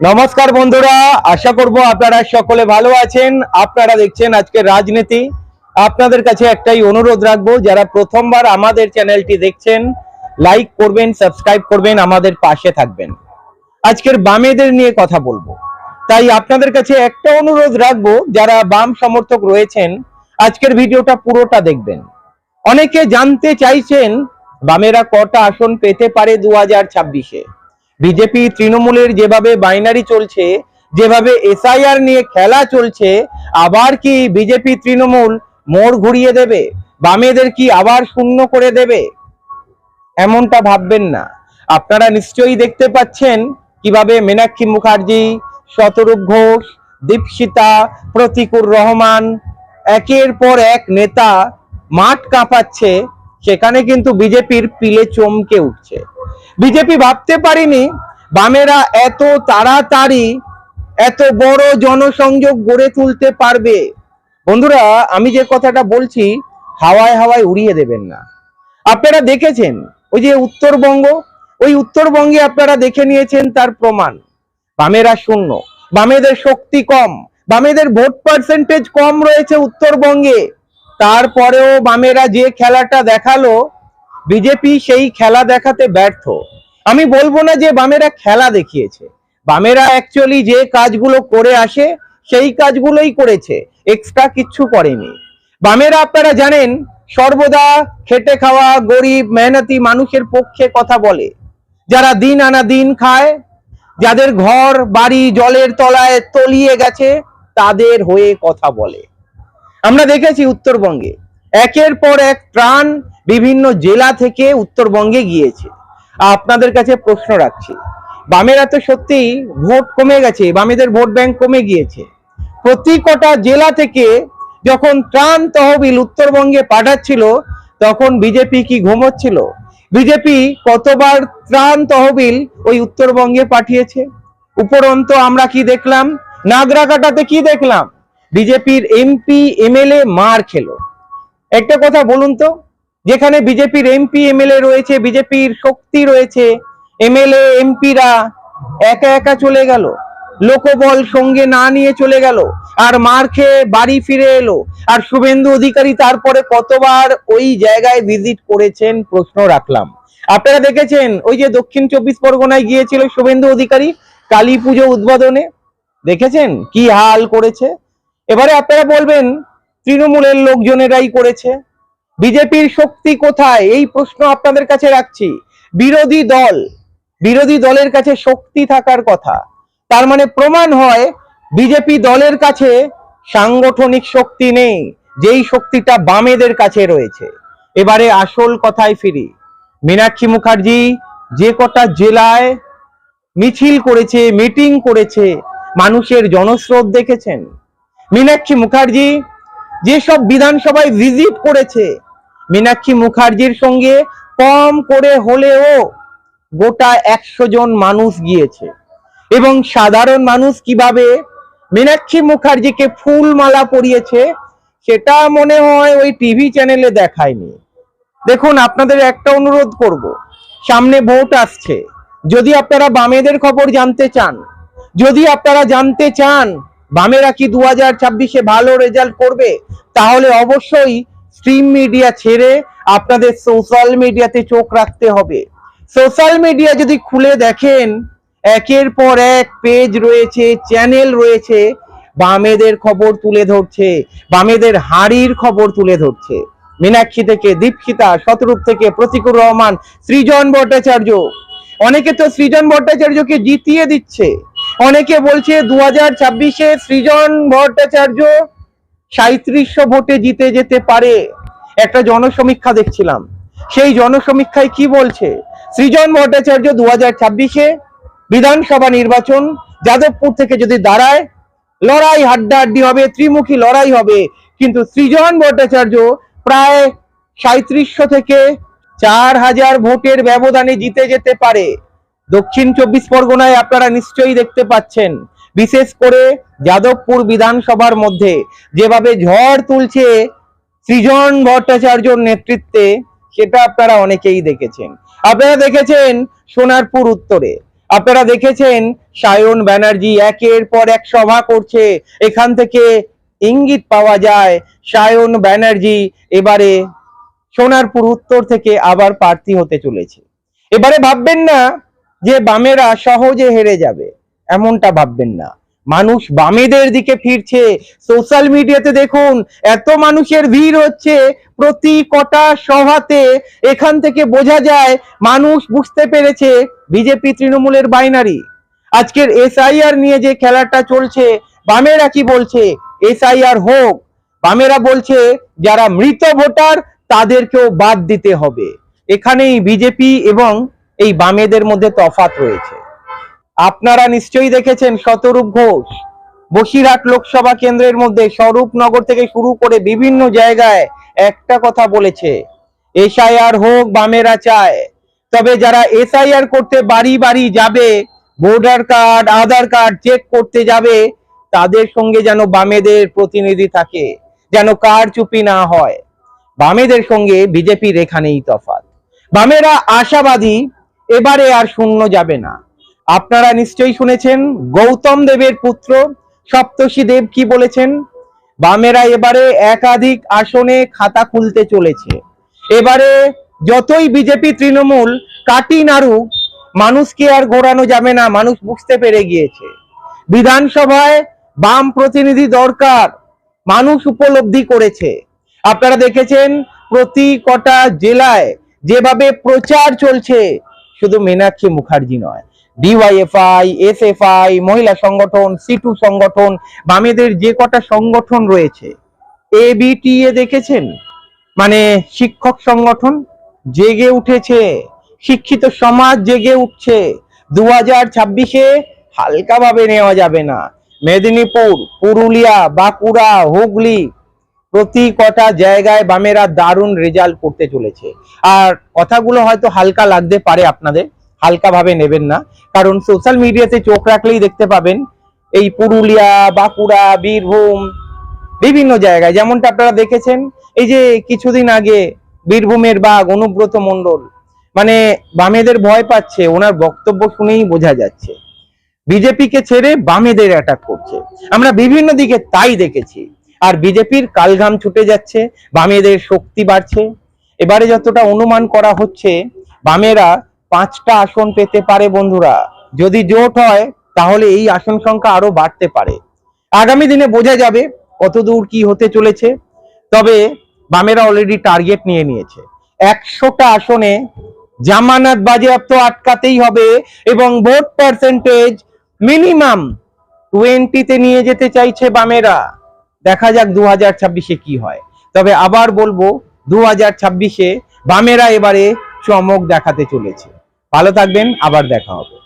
নমস্কার বন্ধুরা, আশা করব আপনারা সকলে ভালো আছেন। আপনারা দেখছেন আজকে রাজনীতি। আপনাদের কাছে একটাই অনুরোধ রাখব, যারা প্রথমবার আমাদের চ্যানেলটি দেখছেন লাইক করবেন সাবস্ক্রাইব করবেন, আমাদের পাশে থাকবেন। আজকের বামেদের নিয়ে কথা বলব। তাই আপনাদের কাছে একটা অনুরোধ রাখব, যারা বাম সমর্থক রয়েছেন, আজকের ভিডিওটা পুরোটা দেখবেন। অনেকে জানতে চাইছেন, বামেরা কটা আসন পেতে পারে দু হাজার ছাব্বিশে। বিজেপি তৃণমূলের যেভাবে বাইনারি চলছে, যেভাবে এসআইআর নিয়ে খেলা চলছে, আবার কি বিজেপি তৃণমূল মোড় ঘুরিয়ে দেবে? বামেদের কি আবার শূন্য করে দেবে? এমনটা ভাববেন না। আপনারা নিশ্চয়ই দেখতে পাচ্ছেন কীভাবে মেনাক্ষী মুখার্জি, শতরূপ ঘোষ, দীপশিতা, প্রতিকুর রহমান একের পর এক নেতা মাঠ কাঁপাচ্ছে সেখানে কিন্তু বিজেপির পিলে চমকে উঠছে। বিজেপি ভাবতে পারিনি বামেরা এত তাড়াতাড়ি এত বড় জনসংযোগ গড়ে তুলতে পারবে। বন্ধুরা, আমি যে কথাটা বলছি, হাওয়ায় হাওয়ায় উড়িয়ে দেবেন না। আপনারা দেখেছেন, ওই যে উত্তরবঙ্গ, ওই উত্তরবঙ্গে আপনারা দেখে নিয়েছেন তার প্রমাণ। বামেরা শূন্য, বামেদের শক্তি কম, বামেদের ভোট পার্সেন্টেজ কম রয়েছে উত্তরবঙ্গে। তারপরেও বামেরা যে খেলাটা দেখাল, বিজেপি সেই খেলা দেখাতে ব্যর্থ। আমি বলব না যে বামেরা খেলা দেখিয়েছে। বামেরা অ্যাকচুয়ালি যে কাজগুলো করে আসে, সেই কাজগুলোই করেছে। এক্সট্রা কিচ্ছু করেনি। বামেরা আপনারা জানেন, সর্বদা খেটে খাওয়া, গরিব, মেহনতি মানুষের পক্ষে কথা বলে। যারা দিন আনা দিন খায়, যাদের ঘর, বাড়ি, জলের তলায় তলিয়ে গেছে, তাদের হয়ে কথা বলে। আমরা দেখেছি উত্তরবঙ্গে। একের পর এক প্রাণ বিভিন্ন জেলা থেকে উত্তরবঙ্গে গিয়েছে। আপনাদের কাছে প্রশ্ন রাখছি, বামেরা তো সত্যি ভোট কমে গেছে, বামেদের ভোট ব্যাংক কমে গিয়েছে। প্রতি কটা জেলা থেকে যখন ত্রাণ তহবিল উত্তরবঙ্গে পাঠাচ্ছিল, তখন বিজেপি কি ঘুমোচ্ছিল? বিজেপি কতবার ত্রাণ তহবিল ওই উত্তরবঙ্গে পাঠিয়েছে? উপরন্ত আমরা কি দেখলাম? নাগরাকাটাতে কি দেখলাম? বিজেপির এমপি, এমএলএ মার খেলো। একটা কথা বলুন তো, যেখানে বিজেপির এমপি, এমএলএ রয়েছে, বিজেপির শক্তি রয়েছে, এমএলএ, এমপিরা একা একা চলে গেল, লোকবল সঙ্গে না নিয়ে চলে গেল, আর মার খেয়ে বাড়ি ফিরে এলো। আর শুভেন্দু অধিকারী তারপরে কতবার ওই জায়গায় ভিজিট করেছেন প্রশ্ন রাখলাম। আপনারা দেখেছেন, ওই যে দক্ষিণ চব্বিশ পরগনায় গিয়েছিল শুভেন্দু অধিকারী, কালী পুজো উদ্বোধনে। দেখেছেন কি হাল করেছে? এবারে আপনারা বলবেন, তৃণমূলের লোকজনেরাই করেছে। বিজেপির শক্তি কোথায়? এই প্রশ্ন আপনাদের কাছে রাখছি। বিরোধী দল, বিরোধী দলের কাছে শক্তি থাকার কথা। তার মানে প্রমাণ হয়, বিজেপি দলের কাছে সাংগঠনিক শক্তি নেই, যেই শক্তিটা বামেদের কাছে রয়েছে। এবারে আসল কথায় ফিরি। মীনাক্ষী মুখার্জি যে কটা জেলায় মিছিল করেছে, মিটিং করেছে, মানুষের জনস্রোত দেখেছেন? মীনাক্ষী মুখার্জি, যেসব বিধানসভায় ভিজিট করেছে, মীনাক্ষী মুখার্জির সঙ্গে কম করে হলেও গোটা একশো জন মানুষ গিয়েছে। এবং সাধারণ মানুষ কীভাবে মীনাক্ষী মুখার্জিকে ফুল মালা পরিয়েছে, সেটা মনে হয় ওই টিভি চ্যানেলে দেখায়নি। দেখুন, আপনাদের একটা অনুরোধ করব। সামনে ভোট আসছে। যদি আপনারা বামেদের খবর জানতে চান, যদি আপনারা জানতে চান বামেরা কি দু হাজার ছাব্বিশে ভালো রেজাল্ট করবে? তাহলে অবশ্যই স্ট্রিম মিডিয়া ছেড়ে আপনাদের সোশ্যাল মিডিয়াতে চোখ রাখতে হবে। সোশ্যাল মিডিয়া যদি খুলে দেখেন, একের পর এক পেজ রয়েছে চ্যানেল রয়েছে, বামেদের খবর তুলে ধরছে, বামেদের হাড়ির খবর তুলে ধরছে। মীনাক্ষী থেকে দীপশিতা, শতরূপ থেকে প্রতিকুর রহমান, সৃজন ভট্টাচার্য। অনেকে তো সৃজন ভট্টাচার্যকে জিতিয়ে দিচ্ছে। অনেকে বলছে দু হাজার ছাব্বিশে সৃজন ভট্টাচার্য সাঁত্রিশশো ভোটে জিতে যেতে পারে। একটা জনসমীক্ষা দেখছিলাম। সেই জনসমীক্ষায় কি বলছে? সৃজন ভট্টাচার্য দু হাজার ছাব্বিশে বিধানসভা নির্বাচন, যাদবপুর থেকে যদি দাঁড়ায়, লড়াই হাড্ডাহাড্ডি হবে, ত্রিমুখী লড়াই হবে। কিন্তু সৃজন ভট্টাচার্য প্রায় সাঁত্রিশশো থেকে চার হাজার ভোটের ব্যবধানে জিতে যেতে পারে। দক্ষিণ চব্বিশ পরগনায় আপনারা নিশ্চয়ই দেখতে পাচ্ছেন। বিশেষ করে যাদবপুর বিধানসভার মধ্যে যেভাবে ঝড় তুলছে সৃজন ভট্টাচার্যর নেতৃত্বে, সেটা আপনারা অনেকেই দেখেছেন। আপনারা দেখেছেন সোনারপুর উত্তরে। আপনারা দেখেছেন সায়ন ব্যানার্জি একের পর এক সভা করছে। এখান থেকে ইঙ্গিত পাওয়া যায়, সায়ন ব্যানার্জি এবারে সোনারপুর উত্তর থেকে আবার প্রার্থী হতে চলেছে। এবারে ভাববেন না যে বামেরা সহজে হেরে যাবে, এমনটা ভাববেন না। মানুষ বামেদের দিকে ফিরছে। সোশ্যাল মিডিয়াতে দেখুন, এত মানুষের ভিড় হচ্ছে প্রতি কটা সভাতে। এখান থেকে বোঝা যায়, মানুষ বুঝতে পেরেছে বিজেপি তৃণমূলের বাইনারি আজকের এসআইআর নিয়ে যে খেলাটা চলছে, বামেরা কি বলছে? এসআইআর হোক। বামেরা বলছে, যারা মৃত ভোটার, তাদেরকেও বাদ দিতে হবে। এখানেই বিজেপি এবং এই বামেদের মধ্যে তফাৎ রয়েছে। আপনারা নিশ্চয়ই দেখেছেন শতরূপ ঘোষ বসিরহাট লোকসভা কেন্দ্রের মধ্যে স্বরূপনগর থেকে শুরু করে বিভিন্ন জায়গায় একটা কথা বলেছে, এসআইআর হোক বামেরা চায়, তবে যারা এসআইআর করতে বাড়ি বাড়ি যাবে, voter card, Aadhaar card check করতে যাবে, তাদের সঙ্গে যেন বামেদের প্রতিনিধি থাকে, যেন কার চুপি না হয়। বামেদের সঙ্গে বিজেপির এখানেই তফাৎ। বামেরা আশাবাদী এবারে আর শূন্য যাবে না। আপনারা নিশ্চয়ই শুনেছেন, গৌতম দেবের পুত্র সপ্তর্ষি দেব কি বলেছেন? বামেরা এবারে একাধিক আসনে খাতা খুলতে চলেছে। এবারে যতই বিজেপি তৃণমূল কাটি নাড়ুক মানুষকে আর ঘোরানো যাবে না, মানুষ বুঝতে পেরে গিয়েছে। বিধানসভায় বাম প্রতিনিধি দরকার, মানুষ উপলব্ধি করেছে। আপনারা দেখেছেন, প্রতি কটা জেলায় যেভাবে প্রচার চলছে শুধু মীনাক্ষী মুখার্জি নয়। ডিওয়াইএফআই এসএফআই মহিলা সংগঠন সিটু সংগঠন, বামেদের যে কটা সংগঠন রয়েছে এবিটিএ দেখেছেন? মানে শিক্ষক সংগঠন জেগে উঠেছে, শিক্ষিত সমাজ জেগে উঠছে। দু হাজার ছাব্বিশে হালকাভাবে নেওয়া যাবে না। মেদিনীপুর, পুরুলিয়া, বাঁকুড়া, হুগলি প্রতি কটা জায়গায় বামেরা দারুণ রেজাল্ট করতে চলেছে। আর কথাগুলো হয়তো হালকা লাগতে পারে আপনাদের হালকা ভাবে নেবেন না। কারণ সোশ্যাল মিডিয়াতে চোখ রাখলেই দেখতে পাবেন, এই পুরুলিয়া, বাঁকুড়া, বীরভূম, বিভিন্ন জায়গায়। যেমনটা আপনারা দেখেছেন, এই যে কিছুদিন আগে বীরভূমের বাঘ, অনুব্রত মণ্ডল মানে বামেদের ভয় পাচ্ছে, ওনার বক্তব্য শুনেই বোঝা যাচ্ছে। বিজেপিকে ছেড়ে বামেদের অ্যাটাক করছে। আমরা বিভিন্ন দিকে তাই দেখেছি। আর বিজেপির কালঘাম ছুটে যাচ্ছে, বামেদের শক্তি বাড়ছে। এবারে যতটা অনুমান করা হচ্ছে, বামেরা পাঁচটা আসন পেতে পারে বন্ধুরা। যদি জোট হয়, তাহলে এই আসন সংখ্যা আরও বাড়তে পারে। আগামী দিনে বোঝা যাবে কতদূর কি হতে চলেছে। তবে বামেরা অলরেডি টার্গেট নিয়ে নিয়েছে। একশোটা আসনে জামানত বাজেয়াপ্ত আটকাতেই হবে এবং ভোট পার্সেন্টেজ মিনিমাম টোয়েন্টিতে নিয়ে যেতে চাইছে বামেরা। দেখা যাক দু হাজার ছাব্বিশে কি হয়। তবে আবার বলব দু ছাব্বিশে বামেরা এবারে চমক দেখাতে চলেছে। ভালো থাকবেন, আবার দেখা হবে।